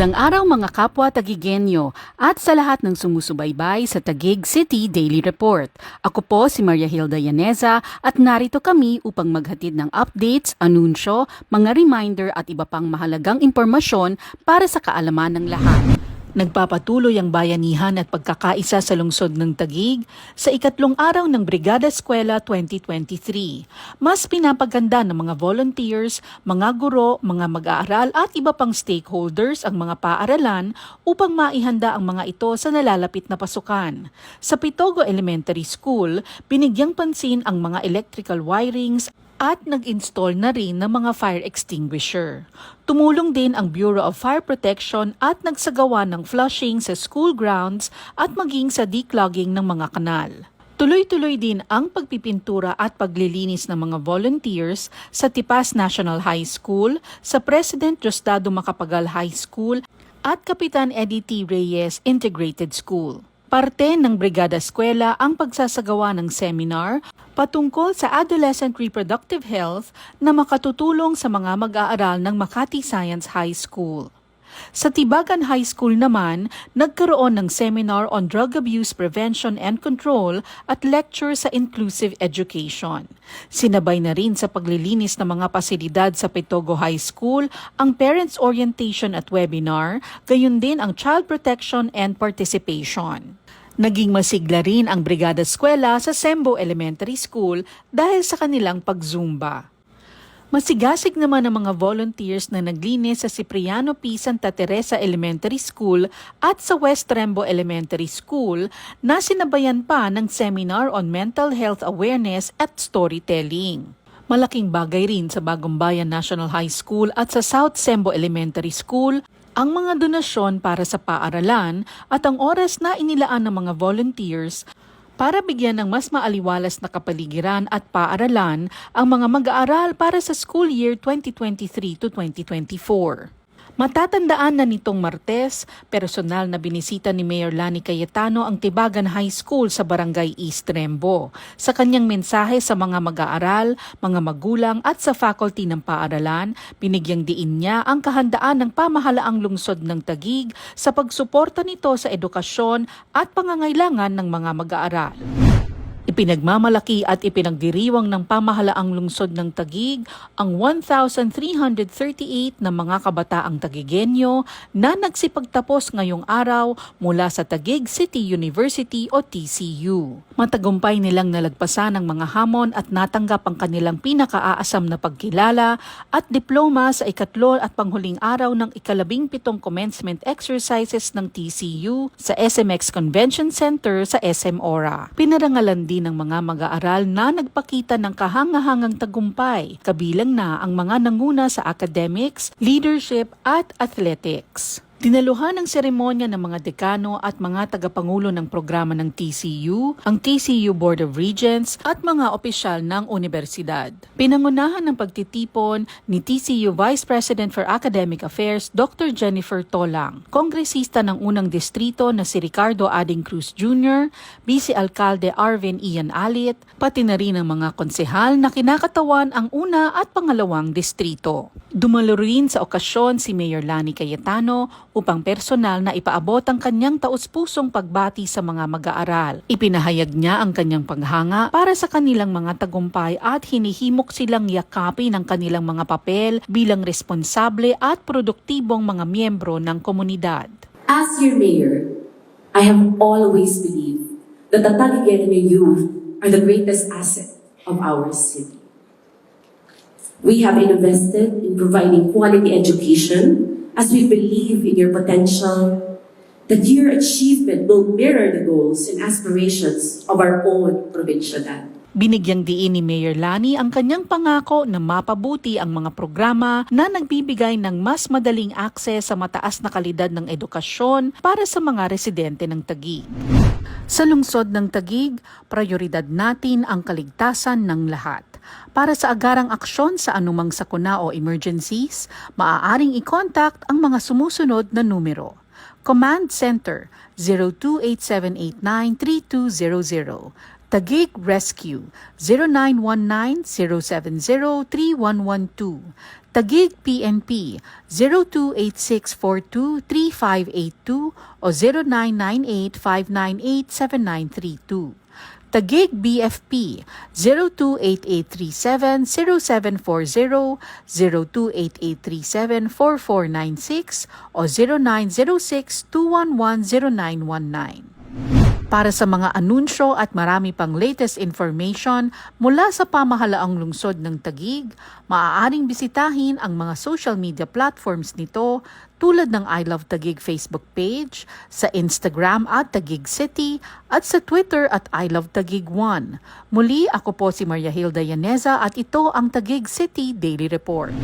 Magandang araw mga kapwa Tagigenyo at sa lahat ng sumusubaybay sa Tagig City Daily Report. Ako po si Maria Hilda Yaneza at narito kami upang maghatid ng updates, anunsyo, mga reminder at iba pang mahalagang impormasyon para sa kaalaman ng lahat. Nagpapatuloy ang bayanihan at pagkakaisa sa lungsod ng Tagig sa ikatlong araw ng Brigada Eskwela 2023. Mas pinapaganda ng mga volunteers, mga guro, mga mag-aaral at iba pang stakeholders ang mga paaralan upang maihanda ang mga ito sa nalalapit na pasukan. Sa Pitogo Elementary School, binigyang pansin ang mga electrical wirings at nag-install na rin ng mga fire extinguisher. Tumulong din ang Bureau of Fire Protection at nagsagawa ng flushing sa school grounds at maging sa declogging ng mga kanal. Tuloy-tuloy din ang pagpipintura at paglilinis ng mga volunteers sa Tipas National High School, sa President Diosdado Macapagal High School at Kapitan Eddie T. Reyes Integrated School. Parte ng Brigada Eskwela ang pagsasagawa ng seminar patungkol sa adolescent reproductive health na makatutulong sa mga mag-aaral ng Makati Science High School. Sa Tibagan High School naman, nagkaroon ng seminar on drug abuse prevention and control at lecture sa inclusive education. Sinabay na rin sa paglilinis ng mga pasilidad sa Petogo High School ang parents orientation at webinar, gayon din ang child protection and participation. Naging masigla rin ang Brigada Eskwela sa Sembo Elementary School dahil sa kanilang pagzumba. Masigasig naman ang mga volunteers na naglinis sa Cipriano P. Santa Teresa Elementary School at sa West Rembo Elementary School na sinabayan pa ng seminar on mental health awareness at storytelling. Malaking bagay rin sa Bagong Bayan National High School at sa South Sembo Elementary School ang mga donasyon para sa paaralan at ang oras na inilaan ng mga volunteers para bigyan ng mas maaliwalas na kapaligiran at paaralan ang mga mag-aaral para sa school year 2023 to 2024. Matatandaan na nitong Martes, personal na binisita ni Mayor Lani Cayetano ang Tibagan High School sa Barangay East Rembo. Sa kanyang mensahe sa mga mag-aaral, mga magulang at sa faculty ng paaralan, binigyang diin niya ang kahandaan ng pamahalaang lungsod ng Tagig sa pagsuporta nito sa edukasyon at pangangailangan ng mga mag-aaral. Ipinagmamalaki at ipinagdiriwang ng pamahalaang lungsod ng Tagig ang 1,338 na mga kabataang Tagigenyo na nagsipagtapos ngayong araw mula sa Tagig City University o TCU. Matagumpay nilang nalagpasan ang mga hamon at natanggap ang kanilang pinakaaasam na pagkilala at diploma sa ikatlo at panghuling araw ng ikalabing pitong commencement exercises ng TCU sa SMX Convention Center sa SM Ora. Pinarangalan din ng mga mag-aaral na nagpakita ng kahangahangang tagumpay, kabilang na ang mga nanguna sa academics, leadership at athletics. Dinaluhan ng seremonya ng mga dekano at mga tagapangulo ng programa ng TCU, ang TCU Board of Regents at mga opisyal ng universidad. Pinangunahan ng pagtitipon ni TCU Vice President for Academic Affairs Dr. Jennifer Tolang, kongresista ng unang distrito na si Ricardo Ading Cruz Jr., Vice Alcalde Arvin Ian Alit, pati na rin ang mga konsehal na kinakatawan ang una at pangalawang distrito. Dumalo rin sa okasyon si Mayor Lani Cayetano upang personal na ipaabot ang kanyang taus-pusong pagbati sa mga mag-aaral. Ipinahayag niya ang kanyang paghanga para sa kanilang mga tagumpay at hinihimok silang yakapin ang kanilang mga papel bilang responsable at produktibong mga miyembro ng komunidad. As your mayor, I have always believed that the Tagigenyo youth are the greatest asset of our city. We have invested in providing quality education as we believe in your potential, that your achievement will mirror the goals and aspirations of our own provincialidad. Binigyang diin ni Mayor Lani ang kanyang pangako na mapabuti ang mga programa na nagbibigay ng mas madaling akses sa mataas na kalidad ng edukasyon para sa mga residente ng Taguig. Sa lungsod ng Taguig, prioridad natin ang kaligtasan ng lahat. Para sa agarang aksyon sa anumang sakuna o emergencies, maaaring i-contact ang mga sumusunod na numero. Command Center 0287893200 Tagig Rescue 0919-070-3112. Tagig PNP 0286423582 o 0998-598-7932. Tagig BFP 028837-0740, 028837-4496 o 0906-211-0919 para sa mga anunsyo at marami pang latest information mula sa pamahalaang lungsod ng Tagig, maaaring bisitahin ang mga social media platforms nito tulad ng I Love Tagig Facebook page, sa Instagram at Tagig City, at sa Twitter at I Love Tagig 1. Muli, ako po si Maria Hilda Yaneza at ito ang Tagig City Daily Report.